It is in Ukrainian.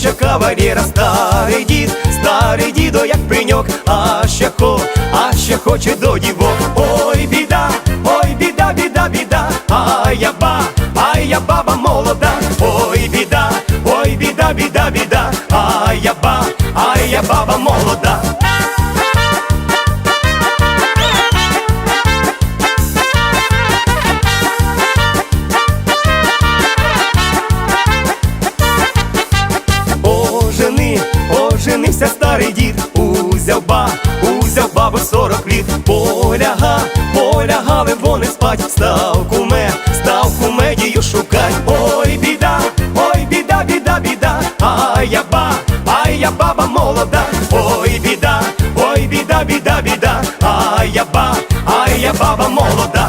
дівочок кавалєра, старий дід, старий дідо, як пеньок, а ще хо, а ще хоче до дівок. Бабу сорок літ, поляга, полягали вони спать, став куме, став кумедію шукать. Ой, біда, ой, біда, біда, біда, ай я ба, ай я баба молода, ой, біда, ой, біда, біда, біда, ай я ба, ай я баба молода.